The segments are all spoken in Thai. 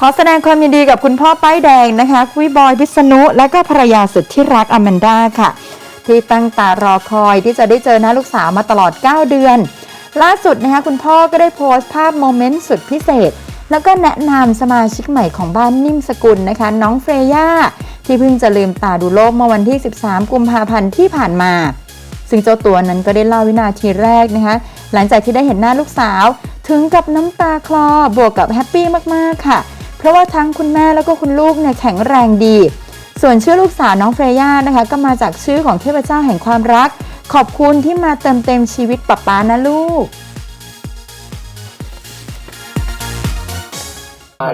ขอแสดงความยินดีกับคุณพ่อป้ายแดงนะคะคุยบอยพิษณุและก็ภรรยาสุดที่รักอแมนด้าค่ะ ที่ตั้งตารอคอยที่จะได้เจอหน้าลูกสาวมาตลอด 9 เดือน ล่าสุดนะคะคุณพ่อก็ได้โพสต์ภาพโมเมนต์สุดพิเศษ แล้วก็แนะนำสมาชิกใหม่ของบ้านนิ่มสกุลนะคะ น้องเฟรย่าที่เพิ่งจะลืมตาดูโลกเมื่อวันที่ 13 กุมภาพันธ์ที่ผ่านมา ซึ่งเจ้าตัวนั้นก็ได้เล่าวินาทีแรกนะคะ หลังจากที่ได้เห็นหน้าลูกสาว ถึงกับน้ำตาคลอบวกกับแฮปปี้มากๆค่ะ เพราะว่าทั้งคุณแม่แล้วก็คุณลูกเนี่ยแข็งแรงดี ส่วนชื่อลูกสาวน้องเฟรย่านะคะ ก็มาจากชื่อของเทพเจ้าแห่งความรัก ขอบคุณที่มาเติมเต็มชีวิตป๊าป๊านะลูก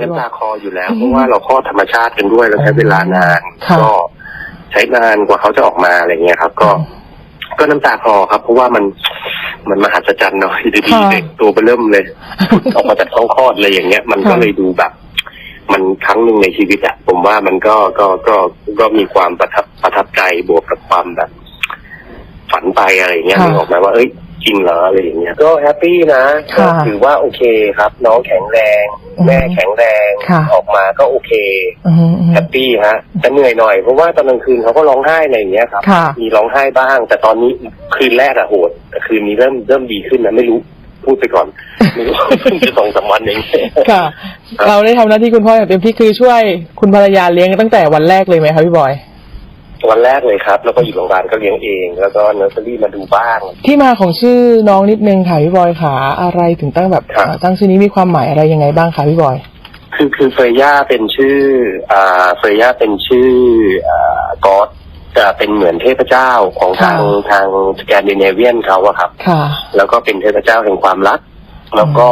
น้ำตาคลออยู่แล้วเพราะว่าเราคลอดธรรมชาติกันด้วยเราใช้เวลานานค่ะก็ใช้นานกว่าเขาจะออกมาอะไรเงี้ยครับ ก็ ก็น้ำตาคลอครับ เพราะว่ามันมันมหัศจรรย์เนาะอยู่ดีๆเด็กตัวเบอเริ่มเลย ออกมาจากท้องคลอดเลยอย่างเงี้ย มันก็ค่ะเลยดูแบบ มันครั้งหนึ่งในชีวิตอะผมว่ามันก็ก็ก็ก็มีความประทับประทับใจบวกกับความแบบ ฝันไปอะไรอย่างเงี้ยค่ะ นึกออกไหมว่าเอ้ยจริงเหรออะไรอย่างเงี้ยก็แฮปปี้นะค่ะก็ถือว่าโอเคครับ น้องแข็งแรง อืมแม่แข็งแรงค่ะ ออกมาก็โอเคอืมอืมแฮปปี้ฮะแต่เหนื่อยหน่อยเพราะว่าตอนกลางคืนเขาก็ร้องไห้อะไรอย่างเงี้ยครับ ค่ะ มีร้องไห้บ้าง แต่ตอนนี้คืนแรกอะโหดแต่คืนนี้เริ่มเริ่มดีขึ้นนะไม่รู้พูดไปก่อน ไม่รู้เพิ่งจะสองสามวันเองค่ะ เราได้ทำหน้าที่คุณพ่ออย่างเต็มที่คือช่วยคุณภรรยาเลี้ยงตั้งแต่วันแรกเลยไหมคะพี่บอย วันแรกเลยครับ แล้วก็อยู่โรงพยาบาลก็เลี้ยงเอง แล้วก็เนอร์เซอรี่มาดูบ้าง ที่มาของชื่อน้องนิดนึงค่ะพี่บอยค่ะอะไรถึงตั้งแบบครับเอ่อตั้งชื่อนี้มีความหมายอะไรยังไงบ้างคะพี่บอยคือคือเฟรย่าเป็นชื่ออ่าเฟรย่าเป็นชื่ออ่ากอดจะเป็นเหมือนเทพเจ้าของทางค่ะทางสแกนดิเนเวียนเขาอะครับค่ะแล้วก็เป็นเทพเจ้าแห่งความรัก แล้วก็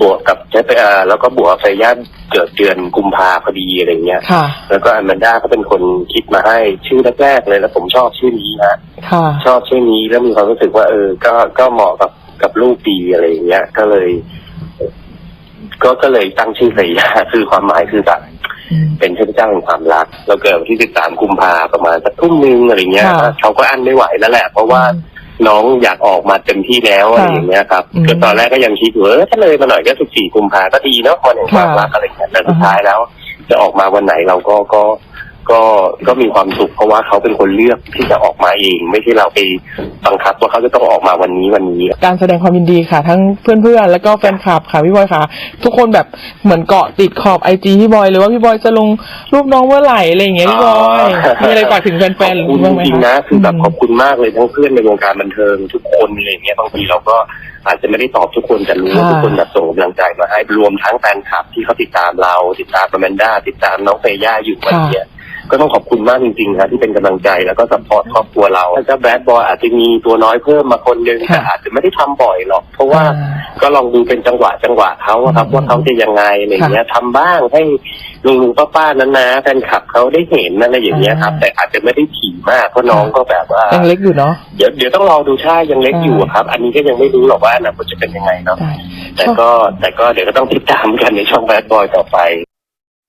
บวกกับเทพเอ่อแล้วก็บวกกับเฟรย่าเกิดเดือนกุมภาพอดีอะไรเงี้ย ค่ะ แล้วก็อแมนด้าก็เป็นคนคิดมาให้ชื่อแรกๆเลยแล้วผมชอบชื่อนี้ฮะค่ะ ชอบชื่อนี้แล้วมีความรู้สึกว่าเออ ก็ก็เหมาะกับกับลูกดีอะไรอย่างเงี้ย ก็เลย ก็ก็เลยตั้งชื่อเฟรย่าคือความหมายคือแบบอืมเป็นเทพเจ้าแห่งความรัก เราเกิดวันที่ 13 กุมภาประมาณสักทุ่มนึงอะไรเงี้ยค่ะ เขาก็อั้นไม่ไหวแล้วแหละ เพราะว่า น้องอยากออกมาเต็มที่แล้วอะไรอย่างเงี้ยครับอืมก็ตอนแรกก็ยังคิดอยู่เออถ้าเลยมาหน่อยก็14กุมภาก็ดีเนาะวันแห่งความค่ะรักอะไรเงี้ยแต่สุดท้ายแล้ว จะออกมาวันไหนเราก็ก็ ก็ก็มีความสุขเพราะว่าเขาเป็นคนเลือกที่จะออกมาเอง ไม่ใช่เราไปบังคับว่าเขาจะต้องออกมาวันนี้วันนี้ การแสดงความยินดีค่ะ ทั้งเพื่อนๆแล้วก็แฟนคลับค่ะพี่บอยค่ะ ทุกคนแบบเหมือนเกาะติดขอบไอจีพี่บอยเลยว่าพี่บอยจะลงรูปน้องเมื่อไหร่อะไรอย่างเงี้ยพี่บอยมีอะไรฝากถึงแฟนๆหรือขอบคุณบ้างไหมจริงๆคะนะคือแบบขอบคุณมากเลยทั้งเพื่อนในวงการบันเทิงทุกคนอะไรอย่างเงี้ยบางทีเราก็อาจจะไม่ได้ตอบทุกคนแต่รู้ว่าค่ะทุกคนแบบส่งกำลังใจมาให้รวมทั้งแฟนคลับที่เขาติดตามเรา ติดตามอแมนด้าติดตามน้องเฟย่าอยู่วันเนี้ย ก็ต้องขอบคุณมากจริงๆครับที่เป็นกำลังใจแล้วก็สปอร์ตครอบครัวเราถ้าจะแบดบอยอาจจะมีตัวน้อยเพิ่มมาคนนึงค่ะแต่อาจจะไม่ได้ทำบ่อยหรอก เพราะว่าอ่าก็ลองดูเป็นจังหวะจังหวะเขาอะครับอืมว่าเขาจะยังไงอะไรอย่างเงี้ยทำบ้างให้ลุงลุงป้าป้านั้นนะแฟนคลับเขาได้เห็นอะไรอย่างเงี้ยครับอ่าแต่อาจจะไม่ได้ถี่มากเพราะน้องก็แบบว่ายังเล็กอยู่เนาะเดี๋ยวเดี๋ยวต้องรอดูใช่ยังเล็กใช่อยู่อะครับ อันนี้ก็ยังไม่รู้หรอกว่าอนาคตจะเป็นยังไงเนาะใช่แต่ก็แต่ก็เดี๋ยวก็ต้องติดตามกันในช่องแบดบอยต่อไป